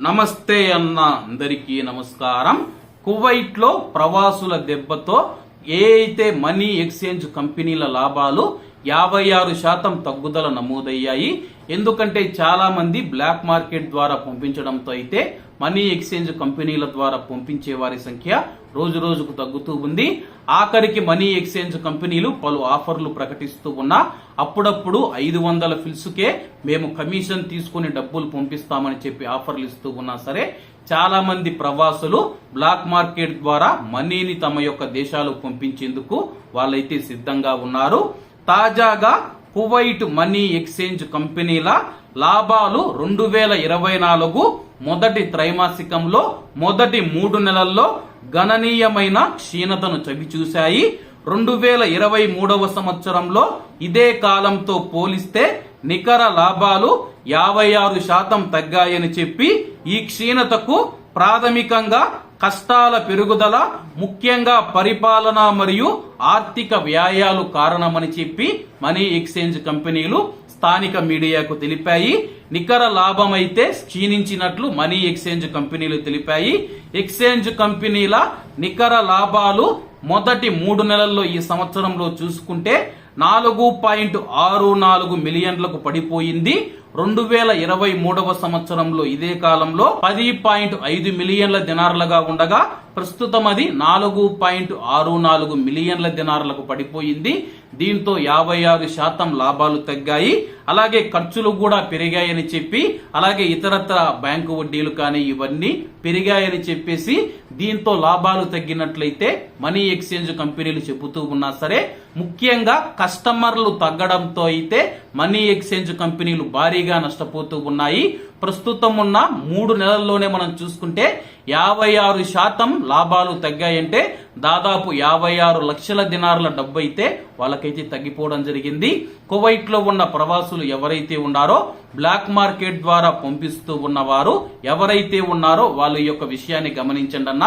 నమస్తే అన్న అందరికీ నమస్కారం. కువైట్లో ప్రవాసుల దెబ్బతో ఏ అయితే మనీ ఎక్స్చేంజ్ కంపెనీల లాభాలు యాభై ఆరు శాతం తగ్గుదల నమోదయ్యాయి. ఎందుకంటే చాలామంది బ్లాక్ మార్కెట్ ద్వారా పంపించడంతో అయితే మనీ ఎక్స్చేంజ్ కంపెనీల ద్వారా పంపించే వారి సంఖ్య రోజు రోజుకు తగ్గుతూ ఉంది. ఆఖరికి మనీ ఎక్స్చేంజ్ కంపెనీలు పలు ఆఫర్లు ప్రకటిస్తూ ఉన్నా అప్పుడప్పుడు ఐదు వందల ఫిల్స్కే మేము కమిషన్ తీసుకుని డబ్బులు పంపిస్తామని చెప్పి ఆఫర్లు ఇస్తూ ఉన్నా సరే చాలా మంది ప్రవాసులు బ్లాక్ మార్కెట్ ద్వారా మనీని తమ యొక్క దేశాలు పంపించేందుకు వాళ్ళైతే సిద్ధంగా ఉన్నారు. తాజాగా కువైట్ మనీ ఎక్స్చేంజ్ కంపెనీల లాభాలు రెండు వేల ఇరవై నాలుగు మొదటి త్రైమాసికంలో మొదటి మూడు నెలల్లో గణనీయమైన క్షీణతను చవిచూశాయి. రెండు వేల ఇరవై మూడవ సంవత్సరంలో ఇదే కాలంతో పోలిస్తే నికర లాభాలు యాభై ఆరు శాతం తగ్గాయని చెప్పి ఈ క్షీణతకు ప్రాథమికంగా కష్టాల పెరుగుదల ముఖ్యంగా పరిపాలన మరియు ఆర్థిక వ్యయాలు కారణమని చెప్పి మనీ ఎక్స్చేంజ్ కంపెనీలు స్థానిక మీడియాకు తెలిపాయి. నికర లాభం అయితే క్షీణించినట్లు మనీ ఎక్స్చేంజ్ కంపెనీలు తెలిపాయి. ఎక్స్చేంజ్ కంపెనీల నికర లాభాలు మొదటి మూడు నెలల్లో ఈ సంవత్సరంలో చూసుకుంటే నాలుగు పాయింట్ ఆరు నాలుగు మిలియన్లకు పడిపోయింది. రెండు వేల ఇరవై మూడవ సంవత్సరంలో ఇదే కాలంలో పది పాయింట్ ఐదు మిలియన్ల దినార్లుగా ఉండగా ప్రస్తుతం అది నాలుగు పాయింట్ ఆరు నాలుగు మిలియన్ల దినార్లకు పడిపోయింది. దీంతో యాభై ఆరు శాతం లాభాలు తగ్గాయి. అలాగే ఖర్చులు కూడా పెరిగాయి. పెరిగాయని చెప్పి అలాగే ఇతరత్ర బ్యాంకు వడ్డీలు కానీ ఇవన్నీ పెరిగాయని చెప్పేసి దీంతో లాభాలు తగ్గినట్లయితే మనీ ఎక్స్చేంజ్ కంపెనీలు చెబుతూ ఉన్నా సరే ముఖ్యంగా కస్టమర్లు తగ్గడంతో అయితే మనీ ఎక్స్చేంజ్ కంపెనీలు భారీగా నష్టపోతూ ఉన్నాయి. ప్రస్తుతం ఉన్న మూడు నెలల్లోనే మనం చూసుకుంటే యాభై ఆరు శాతం లాభాలు తగ్గాయంటే దాదాపు యాభై ఆరు లక్షల దినారుల డబ్బు అయితే వాళ్ళకైతే తగ్గిపోవడం జరిగింది. కువైట్లో ఉన్న ప్రవాసులు ఎవరైతే ఉన్నారో బ్లాక్ మార్కెట్ ద్వారా పంపిస్తూ ఉన్నవారు ఎవరైతే ఉన్నారో వాళ్ళ యొక్క విషయాన్ని గమనించండి అన్న.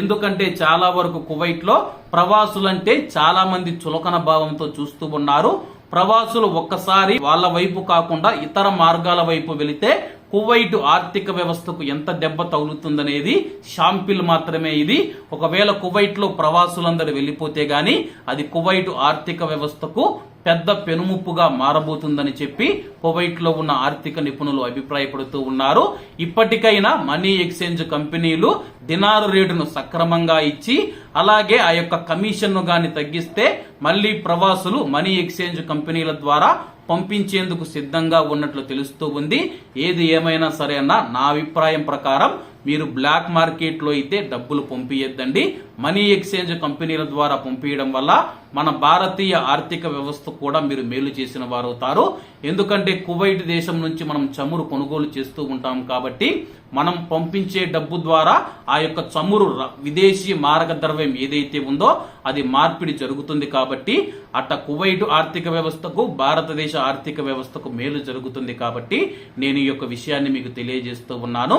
ఎందుకంటే చాలా వరకు కువైట్లో ప్రవాసులంటే చాలా మంది చులకన భావంతో చూస్తూ ఉన్నారు. ప్రవాసులు ఒక్కసారి వాళ్ళ వైపు కాకుండా ఇతర మార్గాల వైపు వెళితే కువైట్ ఆర్థిక వ్యవస్థకు ఎంత దెబ్బ తగులుతుందనేది షాంపిల్ మాత్రమే ఇది. ఒకవేళ కువైట్లో ప్రవాసులందరూ వెళ్ళిపోతే గాని అది కువైట్ ఆర్థిక వ్యవస్థకు పెద్ద పెనుముప్పుగా మారబోతుందని చెప్పి కువైట్లో ఉన్న ఆర్థిక నిపుణులు అభిప్రాయపడుతూ ఉన్నారు. ఇప్పటికైనా మనీ ఎక్స్చేంజ్ కంపెనీలు దినారు రేటును సక్రమంగా ఇచ్చి అలాగే ఆ యొక్క కమిషన్ను గాని తగ్గిస్తే మళ్ళీ ప్రవాసులు మనీ ఎక్స్చేంజ్ కంపెనీల ద్వారా పంపించేందుకు సిద్ధంగా ఉన్నట్లు తెలుస్తూ ఉంది. ఏది ఏమైనా సరే అన్న నా అభిప్రాయం ప్రకారం మీరు బ్లాక్ మార్కెట్లో అయితే డబ్బులు పంపించద్దండి మనీ ఎక్స్చేంజ్ కంపెనీల ద్వారా పంపించడం వల్ల మన భారతీయ ఆర్థిక వ్యవస్థ కూడా మీరు మేలు చేసిన వారు అవుతారు ఎందుకంటే కువైట్ దేశం నుంచి మనం చమురు కొనుగోలు చేస్తూ ఉంటాం కాబట్టి మనం పంపించే డబ్బు ద్వారా ఆ యొక్క చమురు ర- విదేశీ మారక ద్రవ్యం ఏదైతే ఉందో అది మార్పిడి జరుగుతుంది కాబట్టి అట్ట కువైట్ ఆర్థిక వ్యవస్థకు భారతదేశ ఆర్థిక వ్యవస్థకు మేలు జరుగుతుంది కాబట్టి నేను ఈ యొక్క విషయాన్ని మీకు తెలియజేస్తూ ఉన్నాను.